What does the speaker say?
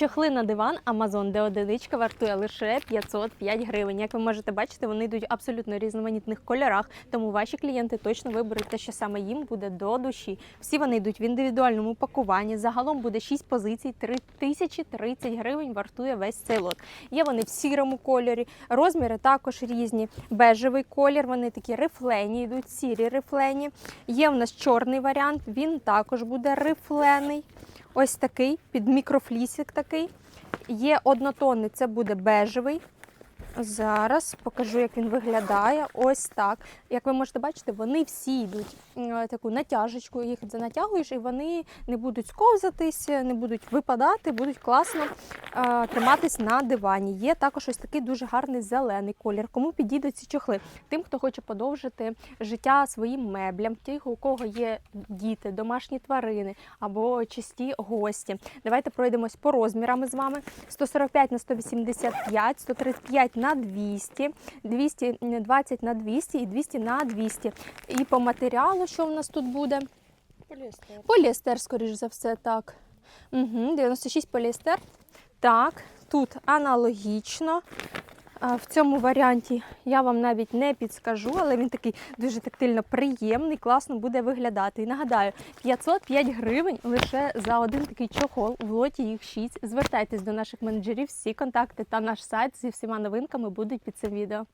Чохли на диван Amazon, де одиничка вартує лише 505 гривень. Як ви можете бачити, вони йдуть абсолютно різноманітних кольорах, тому ваші клієнти точно виберуть те, що саме їм буде до душі. Всі вони йдуть в індивідуальному пакуванні. Загалом буде 6 позицій, 3030 гривень вартує весь цей лот. Є вони в сірому кольорі, розміри також різні. Бежевий колір, вони такі рифлені, йдуть сірі рифлені. Є в нас чорний варіант, він також буде рифлений. Ось такий, під мікрофлісик такий. Є однотонний, це буде бежевий. Зараз покажу, як він виглядає. Ось так. Як ви можете бачити, вони всі йдуть е, таку натяжечку, їх занатягуєш, і вони не будуть сковзатись, не будуть випадати, будуть класно е, триматись на дивані. Є також ось такий дуже гарний зелений колір. Кому підійдуть ці чохли? Тим, хто хоче подовжити життя своїм меблям, ті, у кого є діти, домашні тварини або чисті гості. Давайте пройдемось по розмірам з вами. 145 на 185, 135 на 200, 220 на 200 і 200 на 200. І по матеріалу, що в нас тут буде? Поліестер. Поліестер, скоріш за все, так. Угу, 96 поліестер. Так, тут аналогічно. В цьому варіанті я вам навіть не підскажу, але він такий дуже тактильно приємний, класно буде виглядати. І нагадаю, 505 гривень лише за один такий чохол. В лоті їх 6. Звертайтесь до наших менеджерів, всі контакти та наш сайт зі всіма новинками будуть під цим відео.